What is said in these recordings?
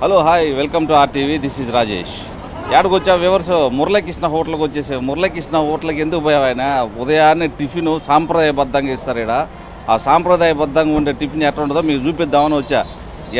Hello hi welcome to RTV this is Rajesh ఎక్కడికి వచ్చావు viewers Muralikrishna హోటల్కి వచ్చేసావు. మురళీకృష్ణ హోటల్కి ఎందుకు పోయావు ఆయన? ఉదయాన్నే టిఫిన్ సాంప్రదాయబద్ధంగా ఇస్తారు ఇక్కడ ఆ సాంప్రదాయబద్ధంగా ఉండే టిఫిన్ ఎట్లా ఉంటుందో మీకు చూపిద్దామని వచ్చా.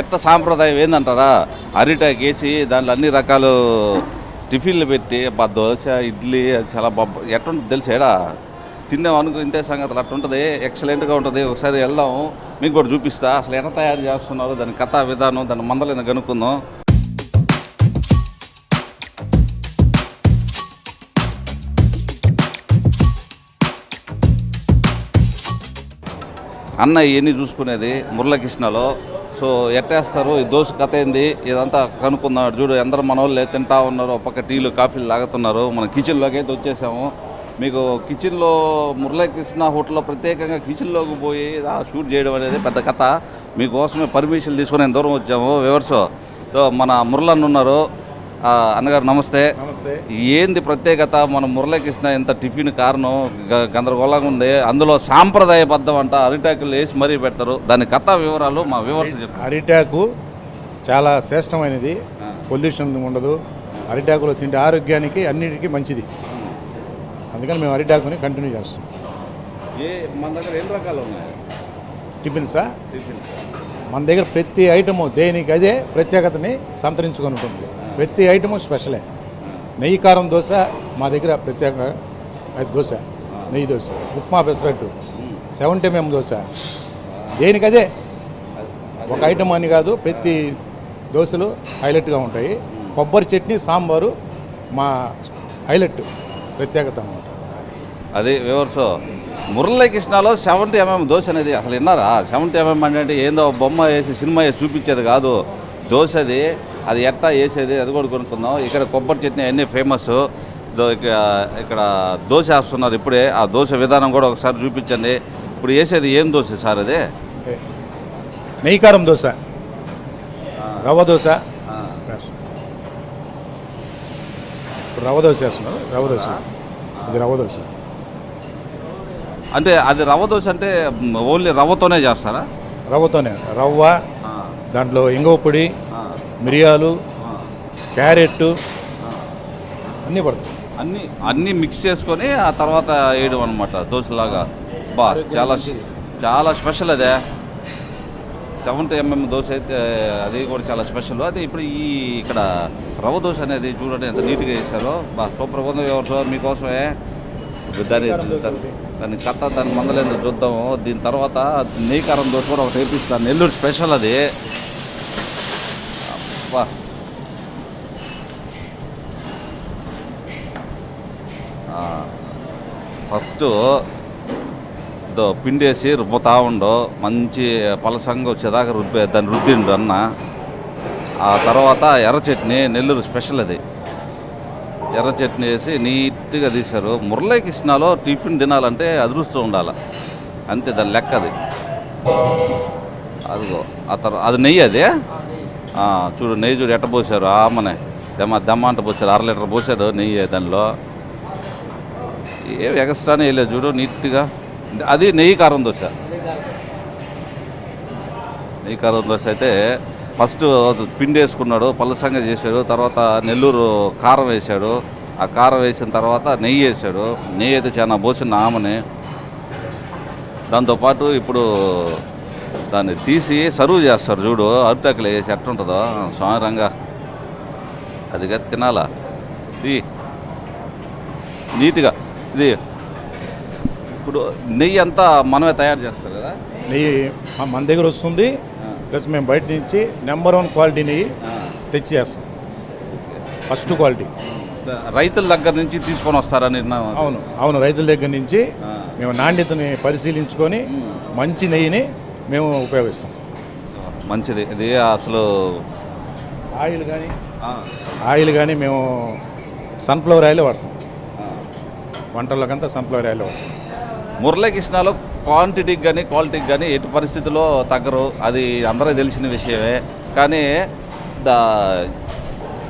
ఎట్ట సాంప్రదాయం ఏందంటారా? అరిటాకు వేసి దాంట్లో అన్ని రకాలు టిఫిన్లు పెట్టి దోశ ఇడ్లీ అది చాలా బొబ్బ ఎట్లుంటుంది తెలిసేడా తిన్నాం అనుకో ఇంతే సంగతులు. అట్లా ఉంటుంది. ఎక్సలెంట్గా ఉంటుంది. ఒకసారి వెళ్దాం. మీకు కూడా చూపిస్తా. అసలు ఎలా తయారు చేస్తున్నారు? దాని కథా విధానం దాని మందలేదో కనుక్కుందాం. అన్న ఇవన్నీ చూసుకునేది మురళకృష్ణలో. సో ఎట్టేస్తారు? ఈ దోశ కథ ఏంది? ఇదంతా కనుక్కుందాం. చూడు అందరూ మనోళ్ళు తింటా ఉన్నారు. ఒక్క పక్క టీలు కాఫీలు తాగుతున్నారు మన కిచెన్లోకి అయితే వచ్చేసాము. మీకు కిచెన్లో మురళీకృష్ణ హోటల్లో ప్రత్యేకంగా కిచెన్లోకి పోయి షూట్ చేయడం అనేది పెద్ద కథ. మీకోసమే పర్మిషన్ తీసుకొని నేను దూరం వచ్చాము. వివర్స్ సో మన మురళన్న ఉన్నారు. అన్నగారు నమస్తే. నమస్తే. ఏంది ప్రత్యేకత? మన మురళీకృష్ణ ఇంత టిఫిన్ కారణం? గందరగోళంగా ఉంది. అందులో సాంప్రదాయబద్ధం అంట. అరిటాకులు వేసి మరీ పెడతారు. దాని కథ వివరాలు మా చెప్తారు అరిటాకు చాలా శ్రేష్టమైనది. పొల్యూషన్ ఉండదు. అరిటాకులో తింటే ఆరోగ్యానికి అన్నిటికీ మంచిది. అందుకని మేము అరిటాకుని కంటిన్యూ చేస్తాం ఏ మన దగ్గర ఎన్ని రకాలు ఉన్నాయి టిఫిన్సా. టిఫిన్ మన దగ్గర ప్రతి ఐటము దేనికి అదే ప్రత్యేకతని సంతరించుకొని ఉంటుంది. ప్రతి ఐటము స్పెషలే. నెయ్యి కారం దోశ మా దగ్గర ప్రత్యేక దోశ నెయ్యి దోశ ఉప్మా పెసరట్టు సెవెంటీ ఎంఎం దోశ. దేనికి అదే? ఒక ఐటమ్ అని కాదు ప్రతి దోశలు హైలైట్గా ఉంటాయి. కొబ్బరి చట్నీ సాంబారు మా హైలైట్ ప్రత్యేకత అన్నమాట. అది వివర్స్ మురళీకృష్ణలో సెవెంటీ ఎంఎం దోశ అనేది అసలు విన్నారా? సెవెంటీ ఎంఎం అంటే ఏందో బొమ్మ వేసి సినిమా వేసి చూపించేది కాదు. దోశది అది ఎట్టా వేసేది అది కూడా కొనుక్కుందాం. ఇక్కడ కొబ్బరి చట్నీ అన్నీ ఫేమస్ ఇక్కడ దోశ వేస్తున్నారు ఇప్పుడే. ఆ దోశ విధానం కూడా ఒకసారి చూపించండి. ఇప్పుడు వేసేది ఏం దోశ సార్ అది? ఓకే. నెయ్యి కారం దోశ. రవ్వ దోశ. రవ్వ దోశ వేస్తున్నారు. రవ్వ దోశ. ఇది రవ్వ దోశ. అంటే అది రవ్వ దోశ అంటే ఓన్లీ రవ్వతోనే చేస్తారా? రవ్వతోనే. రవ్వ దాంట్లో ఇంగువ పొడి మిరియాలు క్యారెట్ అన్నీ పడతాయి. అన్నీ అన్నీ మిక్స్ చేసుకొని ఆ తర్వాత వేయడం అనమాట దోశలాగా. బా చాలా చాలా స్పెషల్ అదే. సెవెంటీ ఎంఎం దోశ అయితే అది కూడా చాలా స్పెషల్. అది ఇప్పుడు ఈ ఇక్కడ రవ్వ దోశ అనేది చూడండి ఎంత నీట్గా వేశారో బా సూపర్ ఉంది ఎవరు సార్ మీకోసమే. దాని దాని- దాని కథ దాని మందలేందో చూద్దాము. దీని తర్వాత నెయ్యి కారం దోశ కూడా ఒకటి వేపిస్తాను నెల్లూరు స్పెషల్ అది. అబ్బా. ఫస్ట్ దో పిండేసి రుబ్బతా ఉండో. మంచి పలసంగా వచ్చేదాకా రుబ్బే దాన్ని రుద్దిండు అన్న. ఆ తర్వాత ఎర్ర చట్నీ నెల్లూరు స్పెషల్ అది. ఎర్ర చట్నీ వేసి నీట్గా తీశారు. మురళీకృష్ణలో టిఫిన్ తినాలంటే అదృష్టం ఉండాలి. అంతే దాని లెక్క అది. అదిగో ఆ తర్వాత అది నెయ్యి అదే? చూడు నెయ్యి చూడు ఎట్ట పోసారు? ఆమనే దమ్మ దమ్మ అంట పోసారు. అర లీటర్ పోసాడు నెయ్యి దానిలో. ఏం ఎగస్ట్రానే వేయలేదు చూడు నీట్గా. అది నెయ్యి కారం దోశ. నెయ్యి కారం దోశ అయితే ఫస్ట్ పిండి వేసుకున్నాడు పలసంగా చేశాడు తర్వాత నెల్లూరు కారం వేశాడు. ఆ కారం వేసిన తర్వాత నెయ్యి వేసాడు నెయ్యి అయితే చాలా పోసిన ఆమెని. దాంతోపాటు ఇప్పుడు దాన్ని తీసి సర్వ్ చేస్తారు చూడు అరిటాకులు వేసి ఎట్టుంటుందో స్వామి రంగా. అదిగా తినాలా? ఇది. నీట్గా. ఇది. ఇప్పుడు నెయ్యి అంతా మనమే తయారు చేస్తారు కదా? నెయ్యి మన దగ్గర వస్తుంది. ప్లస్ మేము బయట నుంచి నెంబర్ వన్ క్వాలిటీ నెయ్యి తెచ్చి చేస్తాం ఫస్ట్ క్వాలిటీ రైతుల దగ్గర నుంచి తీసుకొని వస్తారని విన్నాను. అవును. అవును రైతుల దగ్గర నుంచి. మేము నాణ్యతని పరిశీలించుకొని మంచి నెయ్యిని మేము ఉపయోగిస్తాం. మంచిది. ఇది అసలు ఆయిల్ కానీ ఆయిల్ కానీ మేము సన్ఫ్లవర్ ఆయిల్ వాడతాం. వంటల్లోకంతా సన్ఫ్లవర్ ఆయిల్ వాడతాం. మురళీకృష్ణలో క్వాంటిటీకి కానీ క్వాలిటీకి కానీ ఎటు పరిస్థితుల్లో తగ్గరు. అది అందరికీ తెలిసిన విషయమే. కానీ దా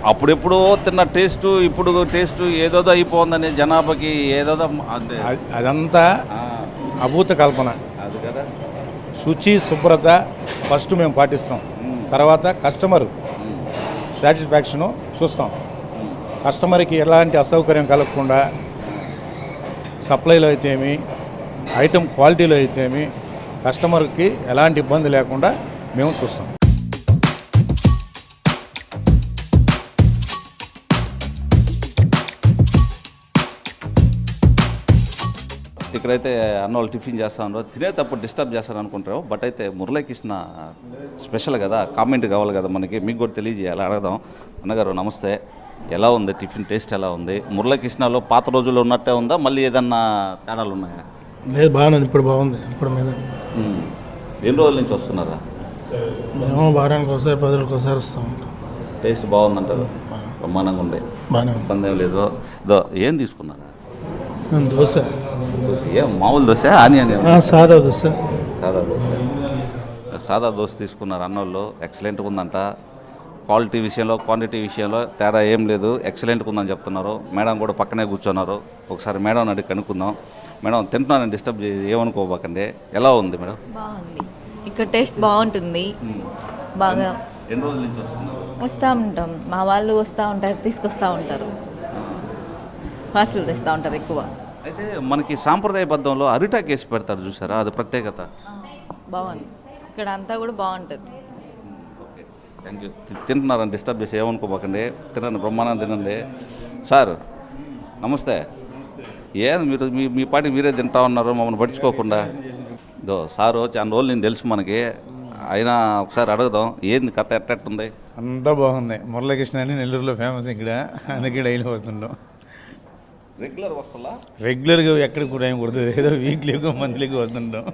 అప్పుడెప్పుడో తిన్న టేస్ట్ ఇప్పుడు టేస్ట్ ఏదోదో అయిపోతుందని జనాభాకి ఏదోదో అదంతా అభూత కల్పన. అది కదా. శుచి శుభ్రత ఫస్ట్ మేము పాటిస్తాం. తర్వాత కస్టమర్. సాటిస్ఫాక్షను చూస్తాం. కస్టమర్కి ఎలాంటి అసౌకర్యం కలగకుండా సప్లైలో అయితేమి ఐటమ్ క్వాలిటీలో అయితేమి కస్టమర్కి ఎలాంటి ఇబ్బంది లేకుండా మేము చూస్తాం. ఇక్కడైతే అన్న వాళ్ళు టిఫిన్ చేస్తా తినే తినేటప్పుడు డిస్టర్బ్ చేస్తారు అనుకుంటారు బట్ అయితే మురళీకృష్ణ స్పెషల్ కదా కామెంట్ కావాలి కదా మనకి. మీకు కూడా తెలియజేయాలి అడగదాం. అన్నగారు నమస్తే. ఎలా ఉంది టిఫిన్ టేస్ట్ ఎలా ఉంది? మురళీకృష్ణలో పాత రోజుల్లో ఉన్నట్టే ఉందా? మళ్ళీ ఏదన్నా తేడాలు ఉన్నాయా? లేదు బాగున్నది ఇప్పుడు బాగుంది ఇప్పుడు మీద. ఎన్ని రోజుల నుంచి వస్తున్నారా? మేము వారానికి ఒకసారి పది రోజులకు ఒకసారి వస్తాం. టేస్ట్ బాగుందంటారు? బ్రహ్మాండంగా ఉంది. బాగానే ఉంది. ఇబ్బంది ఏం లేదు. ఇదో ఏం తీసుకున్నారా? దోశ. ఏం మామూలు దోశ ఆనియన్ సాదా దోశ. సాదా దోశ. సాదా దోశ తీసుకున్నారు అన్నోళ్ళు. ఎక్సలెంట్గా ఉందంట. క్వాలిటీ విషయంలో క్వాంటిటీ విషయంలో తేడా ఏం లేదు. ఎక్సలెంట్గా ఉందని చెప్తున్నారు. మేడం కూడా పక్కనే కూర్చున్నారు. ఒకసారి మేడం అడిగి కనుక్కుందాం. మేడం తింటున్నానని డిస్టర్బ్ చేసి ఏమనుకోబాకండి. ఎలా ఉంది మేడం? బాగుంది. ఇక్కడ టేస్ట్ బాగుంటుంది. బాగా ఎన్ని రోజుల నుంచి వస్తున్నారు? వస్తూ ఉంటాం. మా వాళ్ళు వస్తూ ఉంటారు తీసుకొస్తూ ఉంటారు. పార్సల్ తెస్తూ ఉంటారు ఎక్కువ. అయితే మనకి సాంప్రదాయబద్ధంలో అరిటాక్ వేసి పెడతారు చూసారా? అది ప్రత్యేకత. బాగుంది. ఇక్కడ అంతా కూడా బాగుంటుంది. థ్యాంక్ యూ తింటున్నారని డిస్టర్బ్ చేసి ఏమనుకోబాకండి. తినండి బ్రహ్మాండం తినండి. సార్ నమస్తే. ఏది మీరు మీ మీ పాటి మీరే తింటా ఉన్నారు మమ్మల్ని పట్టించుకోకుండా. దో సారు చాలా రోజులు నేను తెలుసు మనకి. అయినా ఒకసారి అడుగుదాం ఏంది కథ ఎట్టెట్టుంది? అంతా బాగుంది. మురళీకృష్ణ అని నెల్లూరులో ఫేమస్ ఇక్కడ. అందుకే డైలీ వస్తుంటాం. రెగ్యులర్ వస్తుందా? రెగ్యులర్గా ఎక్కడికి కూడా ఏం కుడుతుంది ఏదో వీక్లీగా మంత్లీగా వస్తుంటాం.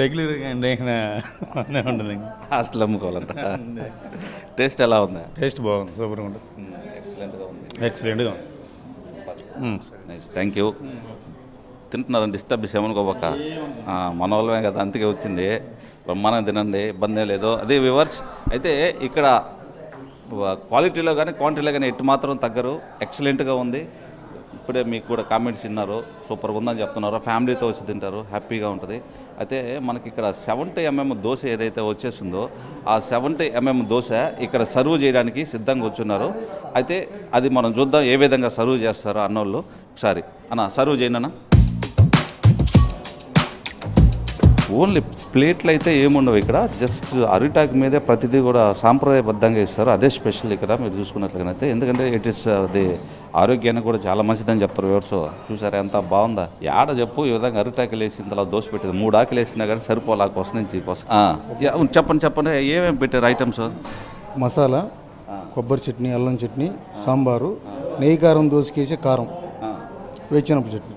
రెగ్యులర్గా ఇక్కడ బాగానే ఉంటుంది హాస్టల్ అమ్ముకోవాలంట. టేస్ట్ ఎలా ఉంది? టేస్ట్ బాగుంది. సూపర్గా ఉంటుంది. ఎక్సలెంట్గా ఉంది. ఎక్సలెంట్గా ఉంది. థ్యాంక్ యూ తింటున్నారని డిస్టర్బ్ చేసి ఏమనుకోబాక ఆ, కదా అందుకే వచ్చింది. బ్రహ్మాండంగా తినండి ఇబ్బంది లేదు. అదే వివర్స్ అయితే ఇక్కడ క్వాలిటీలో కానీ క్వాంటిటీలో కానీ ఎటు మాత్రం తగ్గరు. ఎక్సలెంట్గా ఉంది. ఇప్పుడే మీకు కూడా కామెంట్స్ విన్నారు. సూపర్గా ఉందని చెప్తున్నారు. ఫ్యామిలీతో వచ్చి తింటారు. హ్యాపీగా ఉంటుంది. అయితే మనకి ఇక్కడ సెవెంటీ ఎంఎం దోశ ఏదైతే వచ్చేసిందో ఆ సెవెంటీ ఎంఎం దోశ ఇక్కడ సర్వ్ చేయడానికి సిద్ధంగా వచ్చున్నారు. అయితే అది మనం చూద్దాం ఏ విధంగా సర్వ్ చేస్తారో అన్నోళ్ళు. ఒకసారి. అన్న సర్వ్ చేయండి ఓన్లీ ప్లేట్లు అయితే ఏముండవు ఇక్కడ. జస్ట్ అరిటాక్ మీదే ప్రతిదీ కూడా సాంప్రదాయబద్ధంగా ఇస్తారు. అదే స్పెషల్ ఇక్కడ మీరు చూసుకున్నట్లయితే ఎందుకంటే ఇట్ ఇస్ అది ఆరోగ్యానికి కూడా చాలా మంచిదని చెప్తారు వ్యవసాయ చూసారా ఎంత బాగుందా? యాడ చెప్పు ఈ విధంగా అరిటాకులు వేసి ఇంతలో దోశ పెట్టేది. మూడు ఆకులు వేసినా కానీ సరిపోలా కోసం నుంచి కోసం. చెప్పండి చెప్పండి. ఏమేమి పెట్టారు ఐటమ్స్ మసాలా కొబ్బరి చట్నీ అల్లం చట్నీ సాంబారు నెయ్యి కారం దోసకేసి కారం. వేరుశనగ చట్నీ.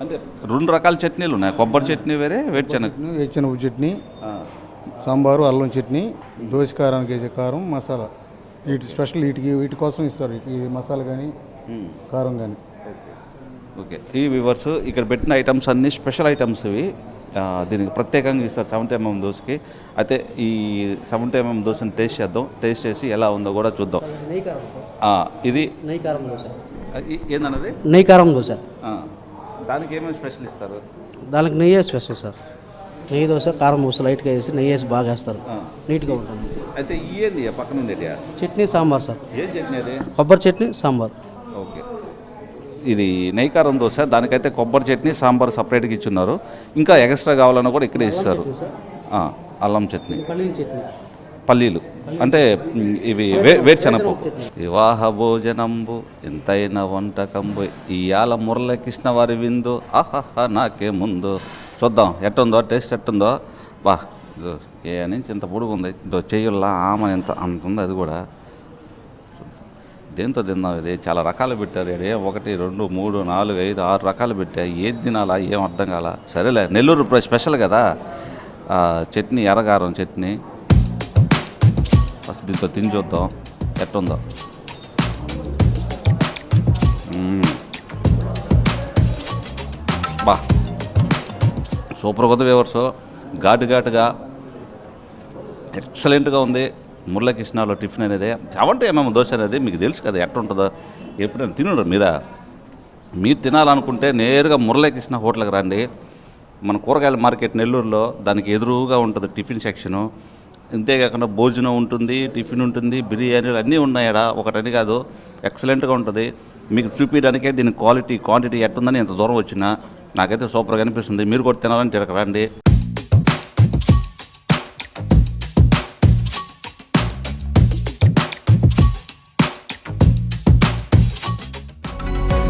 అంటే రెండు రకాల చట్నీలు ఉన్నాయి. కొబ్బరి చట్నీ వేరే వేడిచెనగ వేరుశనగ చట్నీ సాంబారు అల్లం చట్నీ దోశ కారానికి వేసే కారం మసాలా. వీటి స్పెషల్ వీటికి వీటి కోసం ఇస్తారు. ఈ మసాలా కానీ కారం కానీ. ఓకే. ఈ వివర్స్ ఇక్కడ పెట్టిన ఐటమ్స్ అన్నీ స్పెషల్ ఐటమ్స్ ఇవి. ఆ, దీనికి ప్రత్యేకంగా ఇస్తారు సెవెంటీ ఎంఎం దోశకి. అయితే ఈ సెవెంటీ ఎంఎం దోశని టేస్ట్ చేద్దాం. టేస్ట్ చేసి ఎలా ఉందో కూడా చూద్దాం. ఆ, ఇది నెయ్యి కారం దోశ. ఈ- ఏందన్నది? నెయ్యి కారం దోశ. ఆ, దానికి ఏమేమి స్పెషల్ ఇస్తారు? దానికి నెయ్యి స్పెషల్ సార్. నెయ్యి దోశ కారం దోశ లైట్గా వేసి నెయ్యి వేసి బాగా వేస్తారు. నీట్గా ఉంటుంది. అయితే ఏంది పక్కన ఉండేది చట్నీ సాంబార్ సార్. ఏం చట్నీ అది? కొబ్బరి చట్నీ సాంబార్. ఓకే. ఇది నెయ్యికారం దోశ దానికైతే కొబ్బరి చట్నీ సాంబార్ సపరేట్గా ఇచ్చున్నారు. ఇంకా ఎక్స్ట్రా కావాలన్నా కూడా ఇక్కడే ఇస్తారు. అల్లం చట్నీ. పల్లీల చట్నీ. పల్లీలు. అంటే ఇవి వే వేరుశనగపప్పు. వివాహ భోజనంబు ఎంతైన వంటకంబు ఇయాల మురళకృష్ణ వారి విందు ఆహాహా నాకే ముందు. చూద్దాం ఎట్టుందో టేస్ట్ ఎట్టుందో. బా ఏ నుంచి ఇంత పొడుగు ఉంది ఇదో చెయ్యుల్లా ఆమె ఎంత అంత ఉంది అది కూడా. దేంతో తిందాం ఇది? చాలా రకాలు పెట్టారు ఇది ఒకటి రెండు మూడు నాలుగు ఐదు ఆరు రకాలు పెట్టా ఏది తినాలా ఏం అర్థం కాల? సరేలే నెల్లూరు ప్ర- స్పెషల్ కదా. చట్నీ ఎర్రగారం చట్నీ. ఫస్ట్ దీంతో తిని చూద్దాం. ఎట్టుందో. బా. సూపర్ కొత్త వ్యూవర్స్. ఘాటు ఘాటుగా ఎక్సలెంట్గా ఉంది. మురళకృష్ణలో టిఫిన్ అనేది. చవంటే ఏమేమో దోశ అనేది మీకు తెలుసు కదా ఎట్టుంటుందో. ఎప్పుడైనా తినడు మీరా? మీరు తినాలనుకుంటే నేరుగా మురళీకృష్ణ హోటల్కి రండి. మన కూరగాయల మార్కెట్ నెల్లూరులో దానికి ఎదురుగా ఉంటుంది టిఫిన్ సెక్షను. ఇంతేకాకుండా భోజనం ఉంటుంది టిఫిన్ ఉంటుంది బిర్యానీలు అన్నీ ఉన్నాయడ? ఒకటని కాదు ఎక్సలెంట్గా ఉంటుంది. మీకు చూపించడానికే దీని క్వాలిటీ క్వాంటిటీ ఎట్టుందని ఎంత దూరం వచ్చినా నాకైతే సూపర్గా అనిపిస్తుంది. మీరు కూడా తినాలని తిరగ రండి